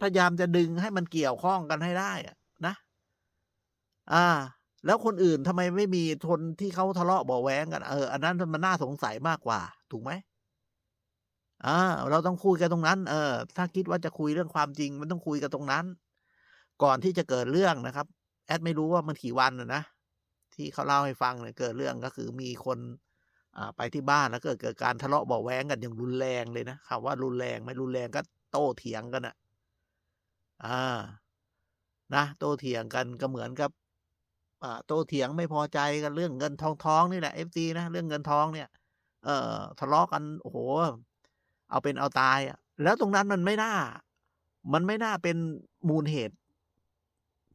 พยายามจะดึงให้มันเกี่ยวข้องกันให้ได้นะ อ่า แล้วคนอื่นทำไมไม่มีคนที่เขาทะเลาะเบาะแว้งกัน เออ อันนั้นมันน่าสงสัยมากกว่า ถูกไหมอ่าเราต้องคุยกันตรงนั้น เออ ถ้าคิดว่าจะคุยเรื่องความจริง มันต้องคุยกันตรงนั้น ก่อนที่จะเกิดเรื่องนะครับ แอดไม่รู้ว่ามันกี่วันนะที่เขาเล่าให้ฟังเนี่ยเกิดเรื่องก็คือมีคนอ่าไปที่บ้านแล้วเกิดเกิดการทะเลาะเบาะแว้งกันอย่างรุนแรงเลยนะคำว่ารุนแรงไม่รุนแรงก็โต้เถียงกันอะ อ่านะโตเถียงกันก็เหมือนกับอ่าโตเถียงไม่พอใจกันเรื่องเงินทองทองนี่แหละเอฟซีนะเรื่องเงินทองเนี่ย เอ่อทะเลาะกันโอ้โห เอาเป็นเอาตายอะ แล้วตรงนั้นมันไม่น่า มันไม่น่าเป็นมูลเหตุ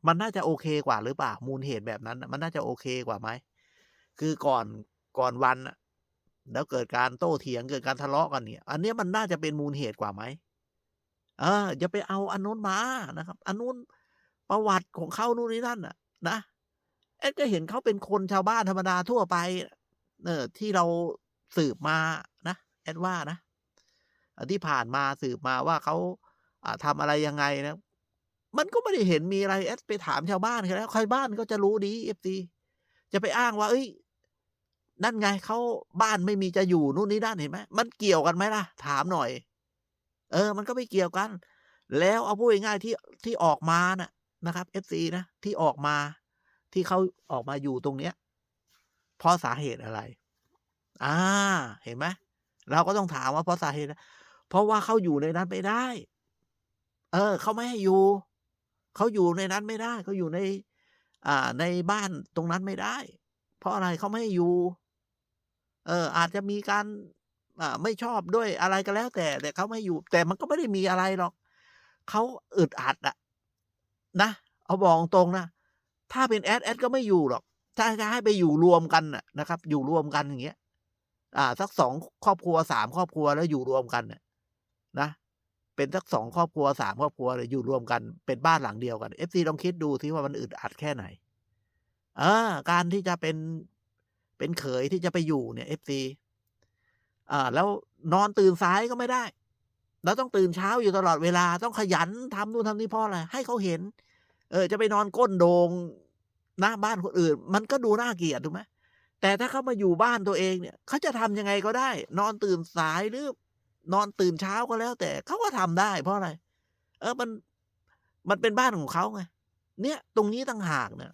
มันน่าจะโอเคกว่าหรือเปล่ามูลเหตุแบบนั้น มันน่าจะโอเคกว่าไหมคือก่อนก่อนวันแล้วเกิดการโต้เถียงเกิดการทะเลาะกันเนี่ย อันนี้มันน่าจะเป็นมูลเหตุกว่าไหม เอออย่าไปเอาอันนู้นมานะครับ อันนู้นประวัติของเขานู่นนี่นั่นน่ะ นะแอดก็เห็นเขาเป็นคนชาวบ้านธรรมดาทั่วไป เออที่เราสืบมานะแอดว่านะที่ผ่านมาสืบมาว่าเขาอ่าทำอะไรยังไงนะ มันก็ไม่ได้เห็นมีอะไรแอดไปถามชาวบ้านเขาแล้วใครบ้านก็จะรู้ดีเอฟซีจะไปอ้างว่า เอ้ย นั่นไงเขาบ้านไม่มีจะอยู่นู่นนี่นั่นเห็นไหมมันเกี่ยวกันไหมล่ะ ถามหน่อย เออ มันก็ไม่เกี่ยวกัน แล้วเอาพูดง่ายๆที่ที่ออกมาน่ะนะครับเอฟซีนะที่ออกมา ที่เขาออกมาอยู่ตรงเนี้ยเพราะสาเหตุอะไร อ่า เห็นไหมเราก็ต้องถามว่าเพราะสาเหตุอะเพราะว่าเขาอยู่ในนั้นไม่ได้ เออเขาไม่ให้อยู่เขาอยู่ในนั้นไม่ได้เขาอยู่ใน อ่า ในบ้านตรงนั้นไม่ได้ เพราะอะไรเขาไม่ให้อยู่ เออ อาจจะมีการ ไม่ชอบด้วยอะไรก็แล้ว แต่แต่เขาไม่อยู่ แต่มันก็ไม่ได้มีอะไรหรอกเขาอึดอัดอะนะเอาบอกตรงนะถ้าเป็นแอดแอดก็ไม่อยู่หรอกถ้าจะให้ไปอยู่รวมกันนะครับ อยู่รวมกันอย่างเงี้ย อ่า สักสองครอบครัวสามครอบครัวแล้วอยู่รวมกันนะเป็นสักสองครอบครัวสามครอบครัวเลยอยู่รวมกันเป็นบ้านหลังเดียวกันเอฟซีลองคิดดูที่ว่ามันอึดอัดแค่ไหน เออ การที่จะเป็นเป็นเขยที่จะไปอยู่เนี่ยเอฟซี อ่าแล้วนอนตื่นสายก็ไม่ได้ แล้วต้องตื่นเช้าอยู่ตลอดเวลาต้องขยันทำนู่นทำนี่เพราะอะไรให้เขาเห็น เออ จะไปนอนก้นโดงหน้าบ้านคนอื่น มันก็ดูน่าเกลียดถูกไหมแต่ถ้าเขามาอยู่บ้านตัวเองเนี่ยเขาจะทำยังไงก็ได้ นอนตื่นสายหรือ นอนตื่นเช้าก็แล้ว แต่เขาก็ทำได้ เพราะอะไร เออมันมันเป็นบ้านของเขาไงเนี่ย ตรงนี้ต่างหากเนี่ย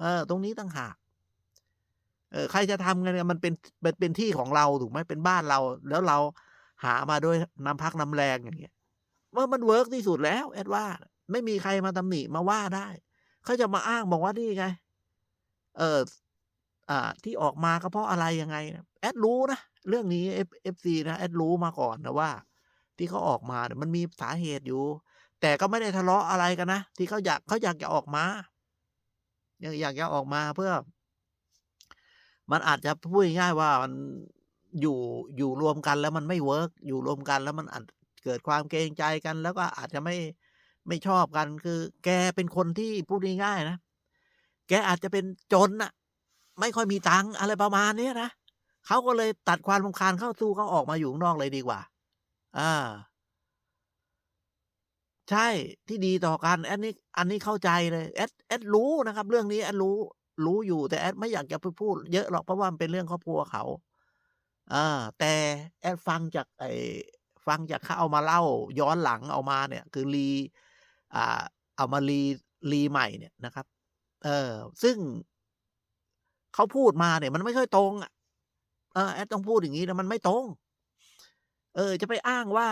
เออ ตรงนี้ต่างหาก เออใครจะทำกันเนี่ยมันเป็นเป็นเป็นที่ของเราถูกไหมเป็นบ้านเรา แล้วเราหามาด้วยน้ำพักน้ำแรงอย่างเงี้ยว่ามันเวิร์กที่สุดแล้ว แอดว่า ไม่มีใครมาตำหนิมาว่าได้เขาจะมาอ้างบอกว่านี่ไง เอออ่า ที่ออกมาก็เพราะอะไรยังไงแอดรู้นะเรื่องนี้เอฟเอฟซีนะแอดรู้มาก่อนนะว่า ที่เขาออกมาเนี่ยมันมีสาเหตุอยู่ แต่ก็ไม่ได้ทะเลาะอะไรกันนะที่เขาอยากเขาอยากจะออกมาอยากอยากจะออกมาเพื่อ มันอาจจะพูดง่ายว่ามันอยู่อยู่รวมกันแล้วมันไม่เวิร์กอยู่รวมกันแล้วมันอาจเกิดความเกรงใจกัน แล้วก็อาจจะไม่ไม่ชอบกันคือ แกเป็นคนที่พูดง่ายๆนะ แกอาจจะเป็นจนอะไม่ค่อยมีตังค์อะไรประมาณนี้นะเขาก็เลยตัดความรำคาญเข้าสู้เขาออกมาอยู่ข้างนอกเลยดีกว่า อ่า ใช่ที่ดีต่อกันแอดนี้อันนี้เข้าใจเลยแอดแอดรู้นะครับ เรื่องนี้แอดรู้ รู้อยู่แต่แอดไม่อยากจะไปพูด เยอะหรอกเพราะว่ามันเป็นเรื่องครอบครัวเขาอ่าแต่แอดฟังจากไอ้ฟังจากเขาเอามาเล่า ย้อนหลังเอามาเนี่ย คือรีอ่าเอามารีรีใหม่เนี่ยนะครับ เออซึ่งเขาพูดมาเนี่ย มันไม่ค่อยตรงอะเออแอดต้องพูดอย่างนี้นะมันไม่ตรง เออ จะไปอ้างว่า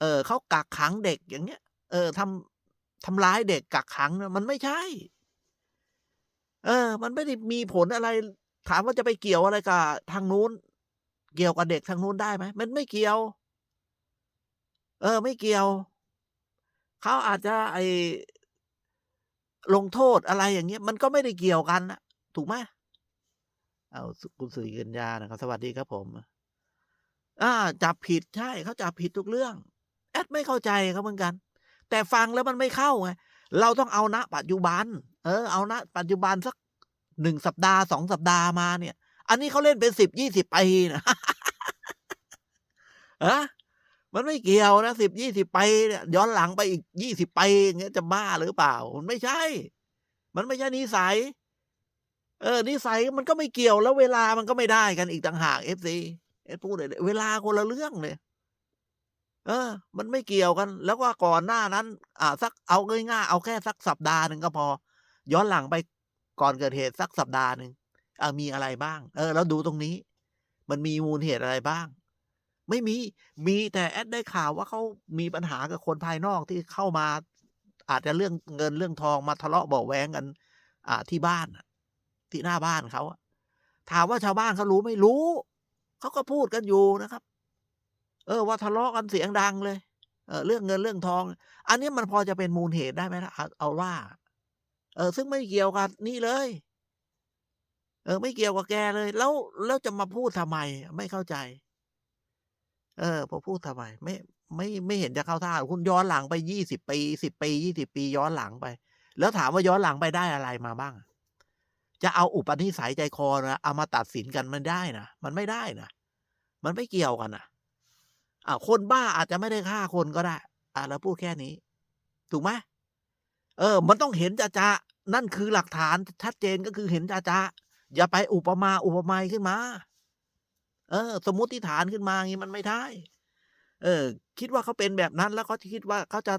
เออเขากักขังเด็กอย่างเงี้ย เออทำทำร้ายเด็กกักขังมันไม่ใช่ เออ มันไม่ได้มีผลอะไร ถามว่าจะไปเกี่ยวอะไรกับทางนู้น เกี่ยวกับเด็กทางนู้นได้ไหมมันไม่เกี่ยว เออ ไม่เกี่ยว เขาอาจจะไอลงโทษอะไรอย่างเงี้ย มันก็ไม่ได้เกี่ยวกันนะถูกไหมเอาคุณสุริกัญญานะครับ สวัสดีครับผมอ่าจับผิดใช่เขาจับผิดทุกเรื่อง แอดไม่เข้าใจเขาเหมือนกัน แต่ฟังแล้วมันไม่เข้าไง เราต้องเอาณปัจจุบัน เออ เอาณปัจจุบันสักหนึ่งสัปดาห์สองสัปดาห์มาเนี่ย อันนี้เขาเล่นเป็นสิบยี่สิบปีนะอะมันไม่เกี่ยวนะสิบยี่สิบปีเนี่ยย้อนหลังไปอีกยี่สิบปีอย่างเงี้ยจะบ้าหรือเปล่า มันไม่ใช่ มันไม่ใช่นิสัย เออ นิสัยมันก็ไม่เกี่ยวแล้วเวลามันก็ไม่ได้กันอีกต่างหากเอฟซีเอพูดเลยเวลาคนละเรื่องเลย เออ มันไม่เกี่ยวกัน แล้วก็ก่อนหน้านั้น อ่า สักเอาง่ายๆเอาแค่สักสัปดาห์หนึ่งก็พอ ย้อนหลังไปก่อนเกิดเหตุสักสัปดาห์หนึ่งอ่ามีอะไรบ้าง เออ แล้วดูตรงนี้ มันมีมูลเหตุอะไรบ้าง ไม่มี มีแต่แอดได้ข่าวว่าเขามีปัญหากับคนภายนอกที่เข้ามา อาจจะเรื่องเงินเรื่องทองมาทะเลาะเบาะแวงกัน อ่าที่บ้านที่หน้าบ้านเขาถามว่าชาวบ้านเขารู้ไม่รู้ เขาก็พูดกันอยู่นะครับ เออว่าทะเลาะกันเสียงดังเลยเออเรื่องเงินเรื่องทอง อันนี้มันพอจะเป็นมูลเหตุได้ไหมล่ะเอาว่า เออ ซึ่งไม่เกี่ยวกับนี่เลย เออ ไม่เกี่ยวกับแกเลย แล้วแล้วจะมาพูดทำไม ไม่เข้าใจ เออ พอพูดทำไม ไม่ ไม่ไม่เห็นจะเข้าท่าคุณย้อนหลังไปยี่สิบปีสิบปียี่สิบปีย้อนหลังไป แล้วถามว่าย้อนหลังไปได้อะไรมาบ้าง จะเอาอุปนิสัยใจคอนะเอามาตัดสินกันมันได้นะมันไม่ได้นะมันไม่เกี่ยวกันนะ อ่าคนบ้าอาจจะไม่ได้ฆ่าคนก็ได้ อ่าเราพูดแค่นี้ ถูกไหมเออ มันต้องเห็นจะจะนั่นคือหลักฐานชัดเจนก็คือเห็นจะจะอย่าไปอุปมาอุปไมยขึ้นมา เออ สมมติฐานขึ้นมางี้มันไม่ได้ เออ คิดว่าเขาเป็นแบบนั้น แล้วเขาคิดว่าเขาจะ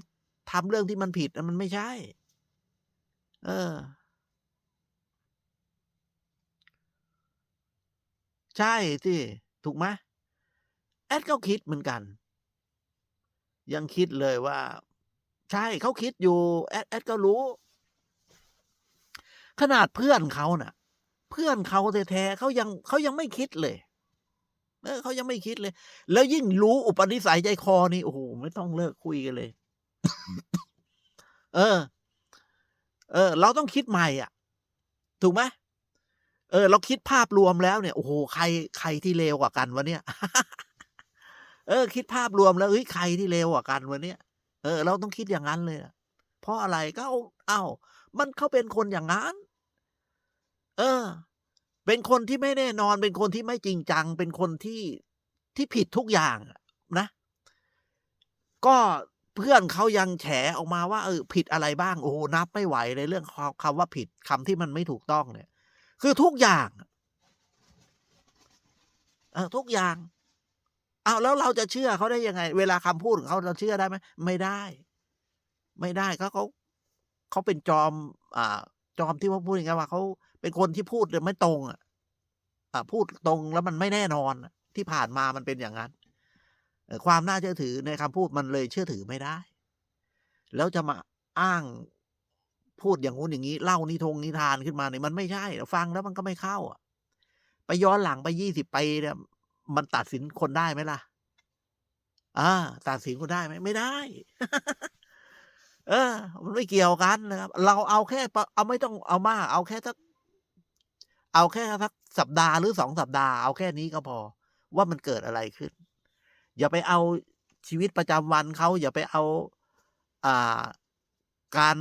ทำเรื่องที่มันผิดมันไม่ใช่ เออ ใช่สิถูกไหม แอดก็คิดเหมือนกัน ยังคิดเลยว่า ใช่เขาคิดอยู่แอดแอดก็รู้ ขนาดเพื่อนเขาน่ะ เพื่อนเขาแท้ๆเขายังเขายังไม่คิดเลยเออเขายังไม่คิดเลย แล้วยิ่งรู้อุปนิสัยใจคอนี่โอ้โหไม่ต้องเลิกคุยกันเลย เออ เออ เราต้องคิดใหม่อะ ถูกไหมเออ เราคิดภาพรวมแล้วเนี่ย โอ้โห ใคร ใครที่เลวกว่ากันวะเนี่ย เออ คิดภาพรวมแล้วเฮ้ยใครที่เลวกว่ากันวะเนี่ยเออ เราต้องคิดอย่างนั้นเลยอะเพราะอะไรก็เอาเอ้ามันเขาเป็นคนอย่างนั้น เออ เป็นคนที่ไม่แน่นอน เป็นคนที่ไม่จริงจัง เป็นคนที่ที่ผิดทุกอย่างนะ ก็เพื่อนเขายังแฉออกมาว่าเออผิดอะไรบ้าง โอ้โหนับไม่ไหวเลยเรื่องคำคำว่าผิดคำที่มันไม่ถูกต้องเนี่ย คือทุกอย่างเออทุกอย่าง เอาวแล้วเราจะเชื่อเขาได้ยังไง เวลาคำพูดของเขาเราเชื่อได้ไหมไม่ได้ ไม่ได้เขาเขาเขาเป็นจอม อ่า จอมที่ว่าพูดยังไงว่าเขาเป็นคนที่พูดไม่ตรงอะพูดตรงแล้วมันไม่แน่นอนที่ผ่านมามันเป็นอย่างนั้นความน่าเชื่อถือในคำพูดมันเลยเชื่อถือไม่ได้ แล้วจะมาอ้างพูดอย่างงู้นอย่างนี้เล่านิทงนิทานขึ้นมาเนี่ยมันไม่ใช่ฟังแล้วมันก็ไม่เข้าอะ ไปย้อนหลังไปยี่สิบปีเนี่ย มันตัดสินคนได้ไหมล่ะ อ่า ตัดสินคนได้ไหมไม่ได้ เออ มันไม่เกี่ยวกันนะครับ เราเอาแค่ เอาไม่ต้องเอามาก เอาแค่สักเอาแค่สักสัปดาห์หรือสองสัปดาห์เอาแค่นี้ก็พอ ว่ามันเกิดอะไรขึ้น อย่าไปเอาชีวิตประจำวันเขาอย่าไปเอาอ่าการ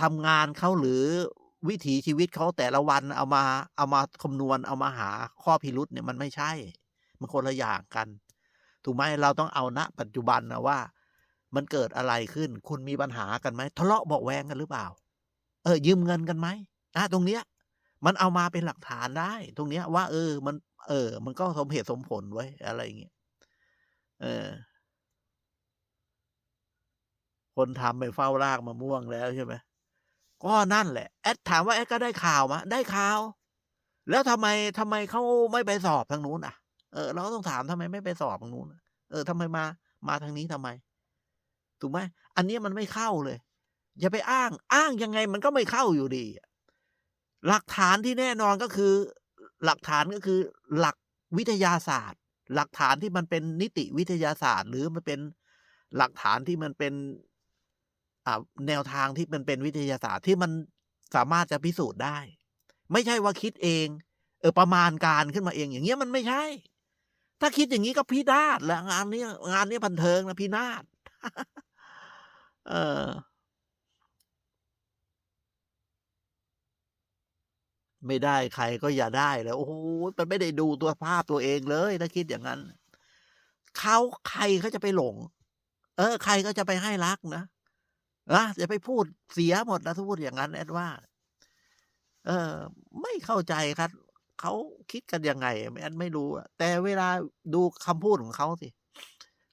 ทำงานเขาหรือ วิถีชีวิตเขาแต่ละวันเอามาเอามาคำนวณเอามาหาข้อพิรุษเนี่ยมันไม่ใช่ มันคนละอย่างกัน ถูกไหมเราต้องเอาณปัจจุบันนะว่า มันเกิดอะไรขึ้น คุณมีปัญหากันไหมทะเลาะเบาแวงกันหรือเปล่า เออ ยืมเงินกันไหมอะตรงเนี้ย มันเอามาเป็นหลักฐานได้ ตรงเนี้ยว่า เออ มัน เออ มันก็สมเหตุสมผลไว้อะไรอย่างเงี้ยเออ คนทำไปเฝ้ารากมะม่วงแล้วใช่ไหม ก็นั่นแหละ แอดถามว่าแอดก็ได้ข่าวมาได้ข่าว แล้วทำไมทำไมเขาไม่ไปสอบทางนู้นอะ เออ เราต้องถามทำไมไม่ไปสอบทางนู้นเออทำไมมา มาทางนี้ทำไม ถูกไหมอันนี้มันไม่เข้าเลย อย่าไปอ้าง อ้างยังไงมันก็ไม่เข้าอยู่ดี หลักฐานที่แน่นอนก็คือ หลักฐานก็คือ หลักวิทยาศาสตร์ หลักฐานที่มันเป็นนิติวิทยาศาสตร์ หรือมันเป็นหลักฐานที่มันเป็น แนวทางที่มันเป็นวิทยาศาสตร์ที่มันสามารถจะพิสูจน์ได้ ไม่ใช่ว่าคิดเอง เออประมาณการขึ้นมาเองอย่างเงี้ยมันไม่ใช่ ถ้าคิดอย่างนี้ก็พินาศแล้วงานนี้งานนี้บันเทิงนะพินาศเออ ไม่ได้ใครก็อย่าได้เลยโอ้โหมันไม่ได้ดูตัวภาพตัวเองเลย ถ้าคิดอย่างนั้นเขาใครเขาจะไปหลง เออ ใครก็จะไปให้รักนะ นะจะไปพูดเสียหมดนะถ้าพูดอย่างนั้นแอดว่า เออ ไม่เข้าใจครับเขาคิดกันยังไงแอดไม่รู้แต่เวลาดูคำพูดของเขาสิ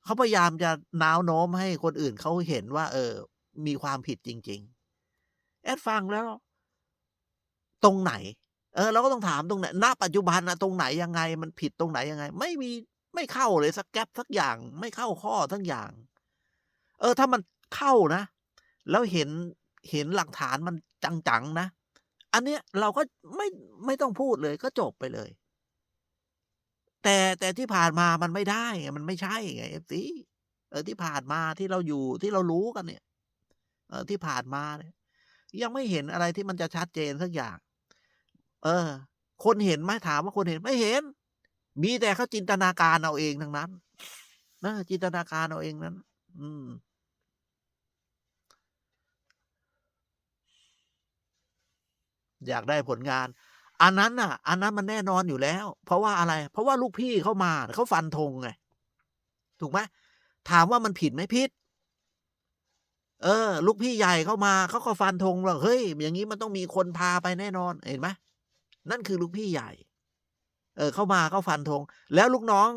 เขาพยายามจะน้าวโน้มให้คนอื่นเขาเห็นว่า เออ มีความผิดจริง ๆ แอดฟังแล้ว ตรงไหน เออ เราก็ต้องถามตรงไหนณปัจจุบันนะตรงไหนยังไง มันผิดตรงไหนยังไง ไม่มีไม่เข้าเลยสักแก๊ปสักอย่าง ไม่เข้าข้อทั้งอย่าง เออ ถ้ามันเข้านะ แล้วเห็นเห็นหลักฐานมันจังๆนะ อันเนี้ยเราก็ไม่ไม่ต้องพูดเลยก็จบไปเลย แต่แต่ที่ผ่านมามันไม่ได้ไงมันไม่ใช่ไงเอฟซีเออที่ผ่านมาที่เราอยู่ที่เรารู้กันเนี่ย เออที่ผ่านมาเนี่ย ยังไม่เห็นอะไรที่มันจะชัดเจนสักอย่าง เออ คนเห็นไหมถามว่าคนเห็นไม่เห็น มีแต่เขาจินตนาการเอาเองทั้งนั้นนะจินตนาการเอาเองนั้น อืม อยากได้ผลงาน อันนั้นน่ะ อันนั้นมันแน่นอนอยู่แล้ว เพราะว่าอะไร เพราะว่าลูกพี่เขามาเขาฟันธงไงถูกไหมถามว่ามันผิดไหมผิดเออ ลูกพี่ใหญ่เข้ามาเขาก็ฟันธงว่าเฮ้ย อย่างนี้มันต้องมีคนพาไปแน่นอน เห็นไหมนั่นคือลูกพี่ใหญ่ เออ เข้ามาเขาฟันธงแล้วลูกน้อง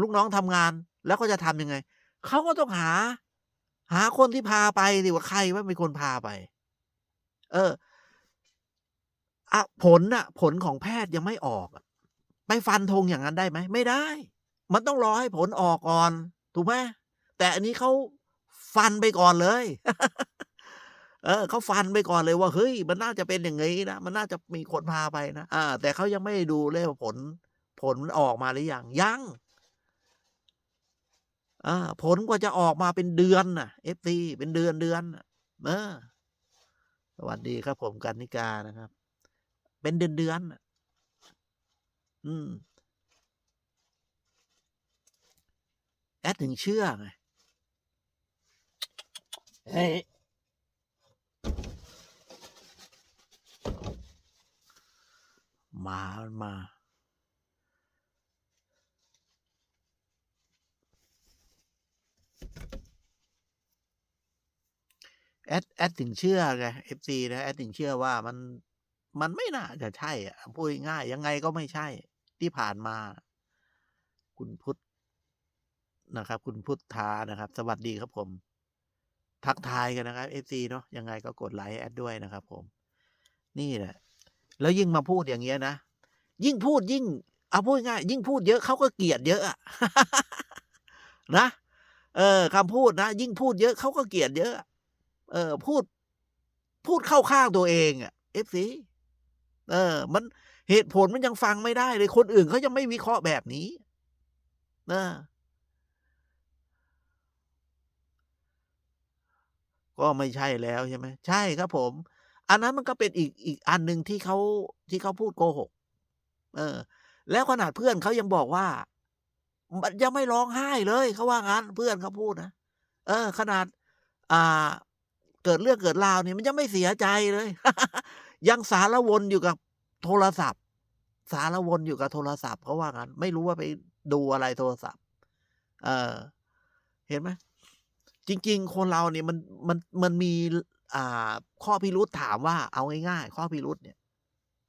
ลูกน้องทำงาน แล้วก็จะทำยังไงเขาก็ต้องหา หาคนที่พาไปดิว่าใครว่าเป็นคนพาไป เออ อะผลน่ะผลของแพทย์ยังไม่ออกไปฟันธงอย่างนั้นได้ไหมไม่ได้ มันต้องรอให้ผลออกก่อน ถูกไหมแต่อันนี้เขาฟันไปก่อนเลย เออเขาฟันไปก่อนเลยว่าเฮ้ย มันน่าจะเป็นอย่างงี้นะมันน่าจะมีคนพาไปนะอ่า แต่เขายังไม่ดูเลยว่าผล ผลมันออกมาหรือยังยังอ่าผลกว่าจะออกมาเป็นเดือนน่ะเอฟซีเป็นเดือนเดือนเออสวัสดีครับผมกันนิกานะครับ เป็นเดือนเดือนน่ะอืมแอดถึงเชื่อไงเฮ้ยมามันมาแอดแอดถึงเชื่อไงเอฟซีนะแอดถึงเชื่อว่ามัน มันไม่น่าจะใช่อะพูดง่ายยังไงก็ไม่ใช่ ที่ผ่านมา คุณพุทธนะครับ คุณพุทธานะครับ สวัสดีครับผม ทักทายกันนะครับเอฟซีเนาะยังไงก็กดไลค์แอดด้วยนะครับ ผม นี่แหละแล้วยิ่งมาพูดอย่างเงี้ยนะยิ่งพูดยิ่ง เอาพูดง่ายยิ่งพูดเยอะเขาก็เกลียดเยอะอะนะเออคำพูดนะยิ่งพูดเยอะเขาก็เกลียดเยอะ เออ พูด พูดเข้าข้างตัวเองอะเอฟซี เออ มันเหตุผลมันยังฟังไม่ได้เลย คนอื่นเขายังไม่วิเคราะห์แบบนี้เออก็ไม่ใช่แล้วใช่ไหมใช่ครับผม อันนั้นมันก็เป็นอีกอีกอันหนึ่งที่เขาที่เขาพูดโกหก เออ แล้วขนาดเพื่อนเขายังบอกว่า มันยังไม่ร้องไห้เลยเขาว่างั้นเพื่อนเขาพูดนะเออ ขนาด อ่า เกิดเรื่องเกิดราวเนี่ยมันยังไม่เสียใจเลย ยังสารวนอยู่กับโทรศัพท์ สารวนอยู่กับโทรศัพท์เขาว่างั้น ไม่รู้ว่าไปดูอะไรโทรศัพท์ เออ เห็นไหมจริง ๆ คนเราเนี่ยมันมันมันมี อ่า ข้อพิรุษถามว่า เอาง่ายๆข้อพิรุษเนี่ย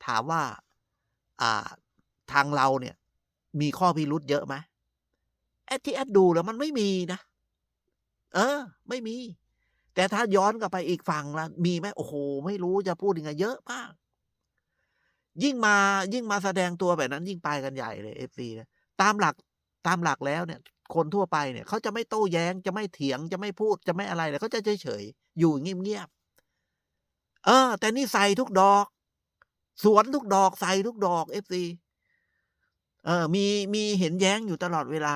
ถามว่า อ่า ทางเราเนี่ย มีข้อพิรุษเยอะไหมแอดที่แอดดูแล้วมันไม่มีนะ เออ ไม่มี แต่ถ้าย้อนกลับไปอีกฝั่งละมีไหมโอ้โห ไม่รู้จะพูดยังไงเยอะมาก ยิ่งมายิ่งมาแสดงตัวแบบนั้น ยิ่งไปกันใหญ่เลยเอฟซีนะตามหลักตามหลักแล้วเนี่ย คนทั่วไปเนี่ยเขาจะไม่โต้แย้งจะไม่เถียงจะไม่พูดจะไม่อะไรเลยเขาจะเฉยเฉยๆอยู่เงียบๆเออ แต่นี่ใส่ทุกดอก สวนทุกดอกใส่ทุกดอกเอฟซีเออ มีมีเห็นแย้งอยู่ตลอดเวลา